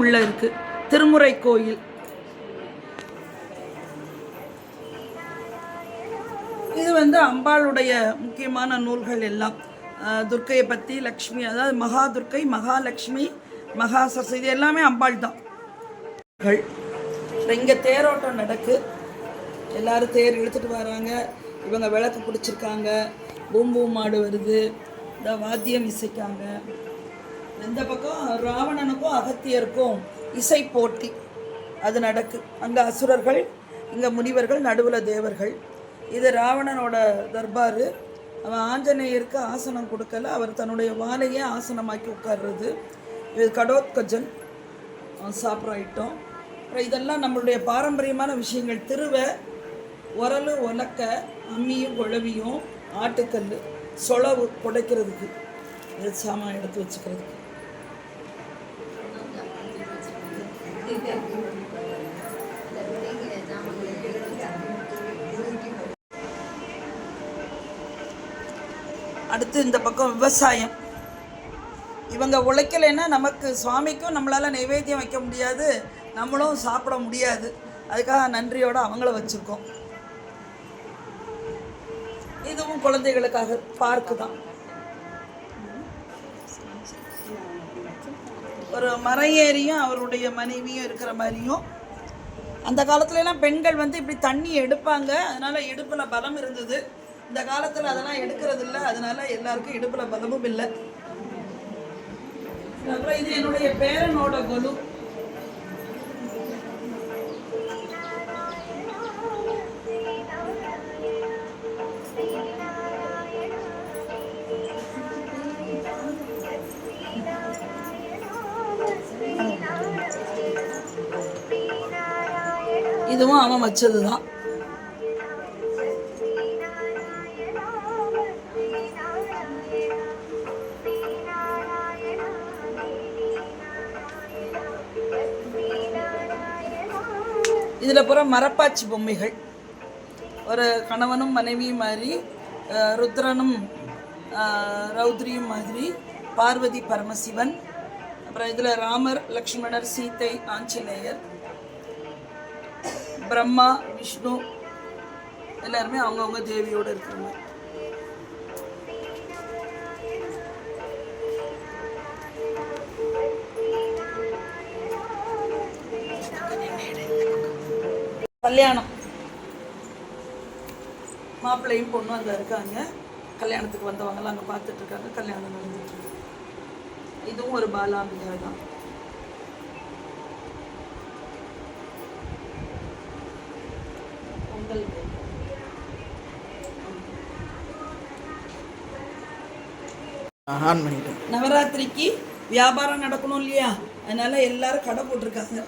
உள்ள இருக்கு. திருமுறை கோயில் இது வந்து அம்பாளுடைய முக்கியமான நூல்கள் எல்லாம். துர்க்கையை பற்றி லக்ஷ்மி அதாவது மகா துர்க்கை மகாலட்சுமி மகா சரஸ்வதி இது எல்லாமே அம்பாள் தான். இங்கே தேரோட்டம் நடக்கு. எல்லாரும் தேர் இழுத்துட்டு வராங்க. இவங்க விளக்கு பிடிச்சிருக்காங்க. பூம்பூ மாடு வருது. இந்த வாத்தியம் இசைக்காங்க. இந்த பக்கம் ராவணனுக்கும் அகத்தியருக்கும் இசை போட்டி. அது நடக்கு. அங்கே அசுரர்கள் இங்கே முனிவர்கள் நடுவில் தேவர்கள். இது ராவணனோட தர்பார். அவன் ஆஞ்சநேயருக்கு ஆசனம் கொடுக்கல. அவர் தன்னுடைய வாலையே ஆசனமாக்கி உட்கார்றது. இது கடோத்கஜன். சாப்பிட்ற அப்புறம் இதெல்லாம் நம்மளுடைய பாரம்பரியமான விஷயங்கள். திருவை உரலு உலக்க அம்மியும் குழவியும் ஆட்டுக்கல் சொலவு புடைக்கிறதுக்கு. சாமான் எடுத்து வச்சுக்கிறதுக்கு. அடுத்து இந்த பக்கம் விவசாயம். இவங்க உழைக்கலைன்னா நமக்கு சுவாமிக்கும் நம்மளால் நைவேத்தியம் வைக்க முடியாது நம்மளும் சாப்பிட முடியாது. அதுக்காக நன்றியோடு அவங்கள வச்சுருக்கோம். இதுவும் குழந்தைகளுக்காக பார்க்கு தான் ஒரு மரையேறியும் ஏறியும் அவருடைய மனைவியும் இருக்கிற மாதிரியும். அந்த காலத்துலலாம் பெண்கள் வந்து இப்படி தண்ணி எடுப்பாங்க. அதனால் இடுப்பில் பலம் இருந்தது. இந்த காலத்தில் அதெல்லாம் எடுக்கிறது இல்லை அதனால் எல்லாருக்கும் இடுப்பில் பலமும் இல்லை. அப்புறம் இது என்னுடைய பேரனோட கொலு. இதுவும் அவன் வச்சது தான் இதில் பூரா மரப்பாச்சி பொம்மைகள். ஒரு கணவனும் மனைவியும் மாதிரி ருத்ரனும் ரௌத்ரியும் மாதிரி பார்வதி பரமசிவன் அப்புறம் இதில் ராமர் லக்ஷ்மணர் சீதை ஆஞ்சநேயர் பிரம்மா விஷ்ணு எல்லாருமே அவங்கவுங்க தேவியோடு இருக்கிறாங்க கல்யாணம். மாப்பிள்ளையும் பொண்ணும் அங்கே இருக்காங்க. கல்யாணத்துக்கு வந்தவங்கலாம் அங்கே பார்த்துட்டு இருக்காங்க. கல்யாணம் நடந்துட்டு இதுவும் ஒரு பாலாம்பிகா தான் ஆன் பண்ணிட்டேன். நவராத்திரிக்கு வியாபாரம் நடக்கணும் இல்லையா? அதனால எல்லாரும் கடை போட்டிருக்காங்க.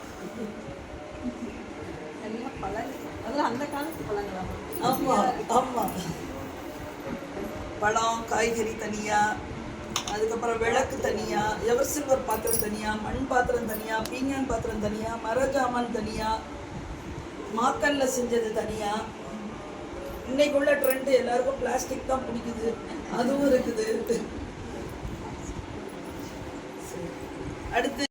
ஆமா ஆமா. பழம் காய்கறி தனியா அதுக்கப்புறம் விளக்கு தனியா எவர் சில்வர் பாத்திரம் தனியா மண் பாத்திரம் தனியா பீங்கான் பாத்திரம் தனியா மரஜாமான் தனியா மாக்கல்ல செஞ்சது தனியா? இன்னைக்குள்ள ட்ரெண்ட் எல்லாருக்கும் பிளாஸ்டிக் தான் பிடிக்குது. அதுவும் இருக்குது. அடுத்து